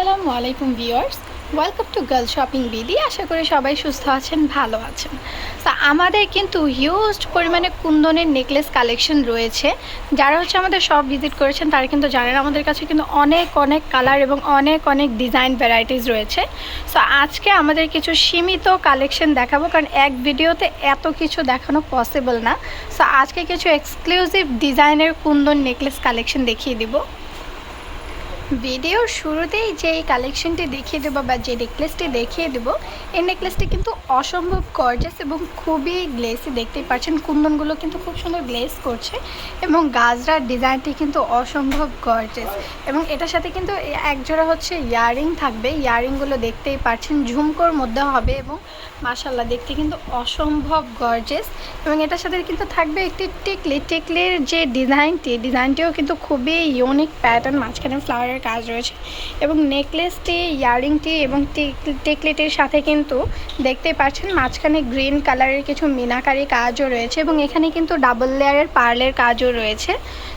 আসসালামু আলাইকুম viewers. Welcome to girl shopping BD আশা করি সবাই সুস্থ আছেন, ভালো আছেন। তা আমাদের কিন্তু হিউজ পরিমাণে কুন্দনের নেকলেস কালেকশন রয়েছে। যারা হচ্ছে আমাদের সব ভিজিট করেছেন, তারা কিন্তু জানেন আমাদের কাছে কিন্তু অনেক অনেক কালার এবং অনেক অনেক ডিজাইন ভ্যারাইটিস রয়েছে। সো আজকে আমাদের কিছু সীমিত কালেকশন দেখাবো, কারণ এক ভিডিওতে এত কিছু দেখানো পসিবল না। সো আজকে কিছু এক্সক্লুসিভ ডিজাইনের কুন্দন নেকলেস কালেকশন দেখিয়ে দিব। ভিডিওর শুরুতেই যে কালেকশনটি দেখিয়ে দেবো বা যে নেকলেসটি দেখিয়ে দেবো, এই নেকলেসটি কিন্তু অসম্ভব গর্জাস এবং খুবই গ্লেসি দেখতেই পাচ্ছেন। কুন্দনগুলো কিন্তু খুব সুন্দর গ্লেস করছে এবং গাজরার ডিজাইনটি কিন্তু অসম্ভব গর্জাস এবং এটার সাথে কিন্তু একজোড়া হচ্ছে ইয়ারিং থাকবে। ইয়ারিংগুলো দেখতেই পাচ্ছেন, ঝুমকোর মধ্যে হবে এবং মাসাল্লাহ দেখতে কিন্তু অসম্ভব গর্জেস এবং এটার সাথে কিন্তু থাকবে একটি টিকলি। টিকলির যে ডিজাইনটি, ডিজাইনটিও কিন্তু খুবই ইউনিক প্যাটার্ন মাঝখানে ফ্লাওয়ারের কাজ রয়েছে। এবং নেকলেসটি ইয়ারিংটি এবং টিকলিটির সাথে কিন্তু দেখতে পাচ্ছেন মাঝখানে গ্রিন কালারের কিছু মিনাকারি কাজও রয়েছে এবং এখানে কিন্তু ডাবল লেয়ারের পার্লের কাজও রয়েছে।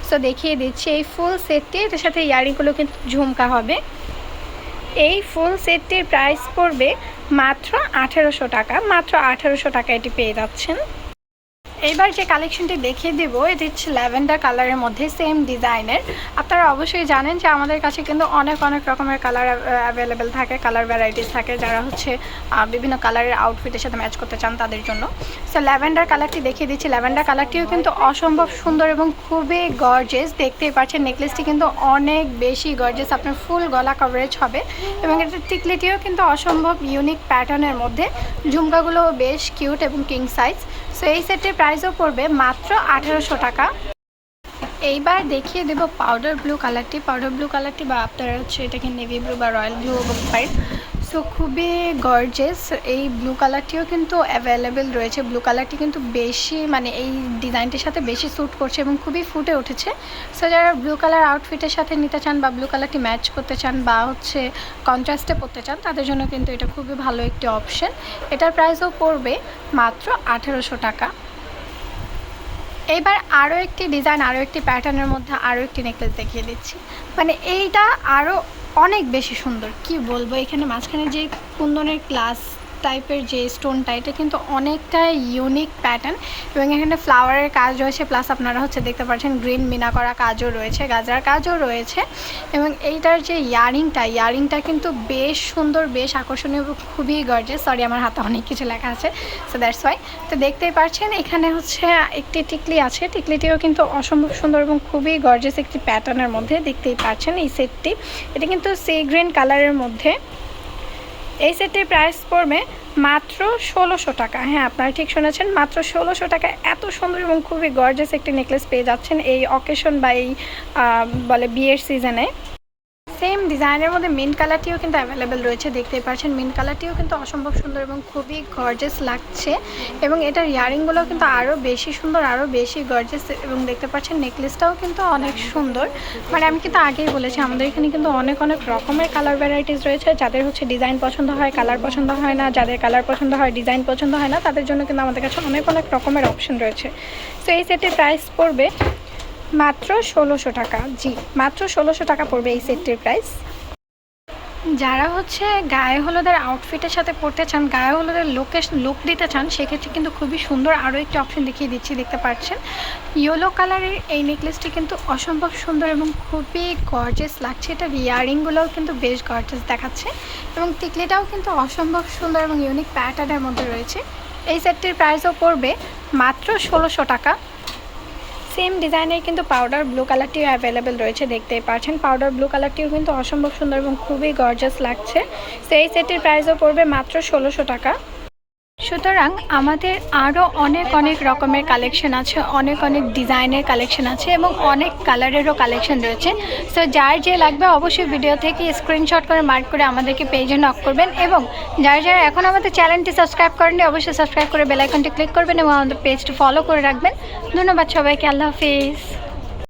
সো দেখিয়ে দিচ্ছি, এই ফুল সেটটি, এটার সাথে ইয়ারিংগুলো কিন্তু ঝুমকা হবে। এই ফুল সেটটির প্রাইস পড়বে মাত্র আঠেরোশো টাকা, মাত্র আঠেরোশো টাকা এটি পেয়ে যাচ্ছেন। এইবার যে কালেকশনটি দেখিয়ে দেবো, এটি হচ্ছে ল্যাভেন্ডার কালারের মধ্যে সেম ডিজাইনের আপনারা অবশ্যই জানেন যে আমাদের কাছে কিন্তু অনেক অনেক রকমের কালার অ্যাভেলেবেল থাকে কালার ভ্যারাইটিস থাকে, যারা হচ্ছে বিভিন্ন কালারের আউটফিটের সাথে ম্যাচ করতে চান তাদের জন্য। সো ল্যাভেন্ডার কালারটি দেখিয়ে দিচ্ছি। ল্যাভেন্ডার কালারটিও কিন্তু অসম্ভব সুন্দর এবং খুবই গর্জেস দেখতেই পাচ্ছেন নেকলেসটি কিন্তু অনেক বেশি গর্জেস আপনার ফুল গলা কভারেজ হবে এবং এটা টিকলিটিও কিন্তু অসম্ভব ইউনিক প্যাটার্নের মধ্যে। ঝুমকাগুলো বেশ কিউট এবং কিং সাইজ সো এই সেটের প্রাইসও পড়বে মাত্র আঠেরোশো টাকা। এইবার দেখিয়ে দেবো পাউডার ব্লু কালারটি পাউডার ব্লু কালারটি বা আপনারা হচ্ছে এটাকে নেভি ব্লু বা রয়্যাল ব্লু বলতে পারেন। সো খুবই গর্জেস এই ব্লু কালারটিও কিন্তু অ্যাভেলেবেল রয়েছে। ব্লু কালারটি কিন্তু বেশি মানে এই ডিজাইনটির সাথে বেশি স্যুট করছে এবং খুবই ফুটে উঠেছে। সো যারা ব্লু কালার আউটফিটের সাথে নিতে চান বা ব্লু কালারটি ম্যাচ করতে চান বা হচ্ছে কন্ট্রাস্টে পরতে চান, তাদের জন্য কিন্তু এটা খুবই ভালো একটি অপশন এটার প্রাইসও পড়বে মাত্র আঠেরোশো টাকা। এইবার আরও একটি ডিজাইন আরও একটি প্যাটার্নের মধ্যে আরও একটি নেকলেস দেখিয়ে দিচ্ছি। মানে এইটা আরও অনেক বেশি সুন্দর, কি বলব? এখানে মাঝখানে যে কুন্দনের ক্লাস টাইপের যে স্টোনটা এটা কিন্তু অনেকটা ইউনিক প্যাটার্ন এবং এখানে ফ্লাওয়ারের কাজ রয়েছে প্লাস আপনারা হচ্ছে দেখতে পাচ্ছেন গ্রিন মিনা করা কাজও রয়েছে, গাজার কাজও রয়েছে এবং এইটার যে ইয়ারিংটা ইয়ারিংটা কিন্তু বেশ সুন্দর, বেশ আকর্ষণীয় এবং খুবই গর্জে সরি আমার হাতে অনেক কিছু লেখা আছে সো দ্যাটস ওয়াই তো দেখতেই পাচ্ছেন, এখানে হচ্ছে একটি টিকলি আছে, টিকলিটিও কিন্তু অসম্ভব সুন্দর এবং খুবই গর্জেস একটি প্যাটার্নের মধ্যে, দেখতেই পাচ্ছেন এই সেটটি এটা কিন্তু সি গ্রিন কালারের মধ্যে। এই সেটটির প্রাইস পড়বে মাত্র ষোলোশো টাকা। হ্যাঁ আপনারা ঠিক শুনেছেন, মাত্র ষোলোশো টাকা। এত সুন্দর এবং খুবই গর্জাস একটি নেকলেস পেয়ে যাচ্ছেন এই অকেশন বা এই বলে বিয়ের সিজনে সেম ডিজাইনের মধ্যে মিন্ট কালারটিও কিন্তু অ্যাভেলেবেল রয়েছে, দেখতেই পাচ্ছেন। মিন্ট কালারটিও কিন্তু অসম্ভব সুন্দর এবং খুবই গর্জেস লাগছে। এবং এটার ইয়ারিংগুলো কিন্তু আরও বেশি সুন্দর আরও বেশি গর্জেস এবং দেখতে পাচ্ছেন নেকলেসটাও কিন্তু অনেক সুন্দর। মানে আমি কিন্তু আগেই বলেছি, আমাদের এখানে কিন্তু অনেক অনেক রকমের কালার ভ্যারাইটিস রয়েছে। যাদের হচ্ছে ডিজাইন পছন্দ হয় কালার পছন্দ হয় না, যাদের কালার পছন্দ হয় ডিজাইন পছন্দ হয় না, তাদের জন্য কিন্তু আমাদের কাছে অনেক অনেক রকমের অপশন রয়েছে। তো এই সেটের প্রাইস পড়বে মাত্র ষোলোশো টাকা। জি, মাত্র ষোলোশো টাকা পড়বে এই সেটটির প্রাইস যারা হচ্ছে গায়ে হলুদের আউটফিটের সাথে পড়তে চান, গায়ে হলুদের লোকেশ লুক দিতে চান, সেক্ষেত্রে কিন্তু খুবই সুন্দর আরও একটি অপশন দেখিয়ে দিচ্ছি, দেখতে পাচ্ছেন। ইয়েলো কালারের এই নেকলেসটি কিন্তু অসম্ভব সুন্দর এবং খুবই গর্জেস লাগছে। এটার ইয়ারিংগুলোও কিন্তু বেশ গর্জেস দেখাচ্ছে এবং টিকলিটাও কিন্তু অসম্ভব সুন্দর এবং ইউনিক প্যাটার্নের মধ্যে রয়েছে। এই সেটটির প্রাইসও পড়বে মাত্র ষোলোশো টাকা। সেম ডিজাইনের কিন্তু পাউডার ব্লু কালারটিও অ্যাভেলেবেল রয়েছে, দেখতেই পাচ্ছেন। পাউডার ব্লু কালারটিও কিন্তু অসম্ভব সুন্দর এবং খুবই গর্জাস লাগছে। সেই সেটের প্রাইসও পড়বে মাত্র ষোলোশো টাকা। সুতরাং আমাদের আরও অনেক অনেক রকমের কালেকশন আছে, অনেক অনেক ডিজাইনের কালেকশন আছে এবং অনেক কালারেরও কালেকশন রয়েছে। সো যার যে লাগবে অবশ্যই ভিডিও থেকে স্ক্রিনশট করে মার্ক করে আমাদেরকে পেজে নক করবেন এবং যারা যারা এখন আমাদের চ্যানেলটি সাবস্ক্রাইব করেননি, অবশ্যই সাবস্ক্রাইব করে বেলাইকনটি ক্লিক করবেন এবং আমাদের পেজটি ফলো করে রাখবেন। ধন্যবাদ সবাইকে, আল্লাহ হাফিজ।